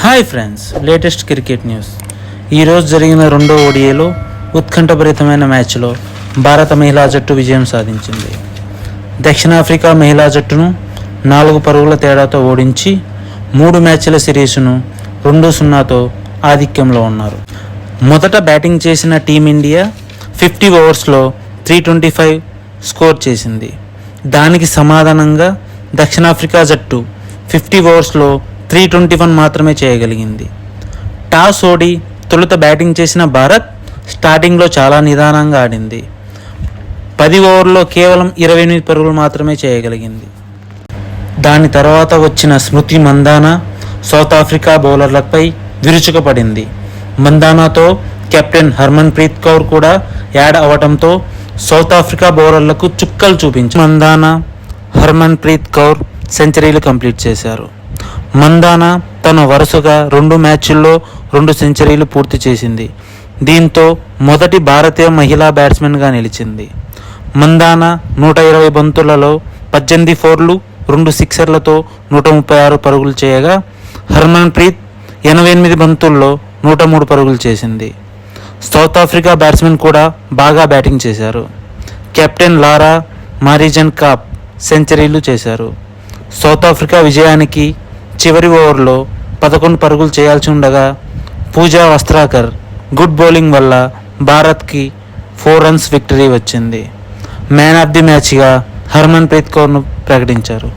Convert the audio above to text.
Hi friends latest cricket news. ఈరోజు జరిగిన రెండో ఓడిఏలో ఉత్కంఠభరితమైన మ్యాచ్లో భారత మహిళా జట్టు విజయం సాధించింది. దక్షిణాఫ్రికా మహిళా జట్టును నాలుగు పరుగుల తేడాతో ఓడించి మూడు మ్యాచ్ల సిరీస్ను రెండు సున్నాతో ఆధిక్యంలో ఉన్నారు. మొదట బ్యాటింగ్ చేసిన టీమిండియా ఫిఫ్టీ ఓవర్స్లో త్రీ ట్వంటీ ఫైవ్ స్కోర్ చేసింది. దానికి సమాధానంగా దక్షిణాఫ్రికా జట్టు ఫిఫ్టీ ఓవర్స్లో త్రీ ట్వంటీ వన్ మాత్రమే చేయగలిగింది. టాస్ ఓడి తొలుత బ్యాటింగ్ చేసిన భారత్ స్టార్టింగ్లో చాలా నిదానంగా ఆడింది. పది ఓవర్లో కేవలం ఇరవై ఎనిమిది పరుగులు మాత్రమే చేయగలిగింది. దాని తర్వాత వచ్చిన స్మృతి మందానా సౌత్ ఆఫ్రికా బౌలర్లపై విరుచుకపడింది. మందానాతో కెప్టెన్ హర్మన్ ప్రీత్ కౌర్ కూడా యాడ్ అవడంతో సౌత్ ఆఫ్రికా బౌలర్లకు చుక్కలు చూపించి మందానా హర్మన్ ప్రీత్ కౌర్ సెంచరీలు కంప్లీట్ చేశారు. మందానా తన వరుసగా రెండు మ్యాచ్ల్లో రెండు సెంచరీలు పూర్తి చేసింది. దీంతో మొదటి భారతీయ మహిళా బ్యాట్స్మెన్గా నిలిచింది. మందానా నూట ఇరవై బంతులలో పద్దెనిమిది ఫోర్లు రెండు సిక్సర్లతో నూట ముప్పై ఆరు పరుగులు చేయగా హర్మన్ ప్రీత్ ఎనభై ఎనిమిది బంతుల్లో నూట మూడు పరుగులు చేసింది. సౌత్ ఆఫ్రికా బ్యాట్స్మెన్ కూడా బాగా బ్యాటింగ్ చేశారు. కెప్టెన్ లారా మారిజన్ కాప్ సెంచరీలు చేశారు. సౌత్ ఆఫ్రికా విజయానికి చివరి ఓవర్లో పదకొండు పరుగులు చేయాల్సి ఉండగా పూజా వస్త్రాకర్ గుడ్ బౌలింగ్ వల్ల భారత్కి ఫోర్ రన్స్ విక్టరీ వచ్చింది. మ్యాన్ ఆఫ్ ది మ్యాచ్గా హర్మన్ ప్రీత్ కౌర్ను ప్రకటించారు.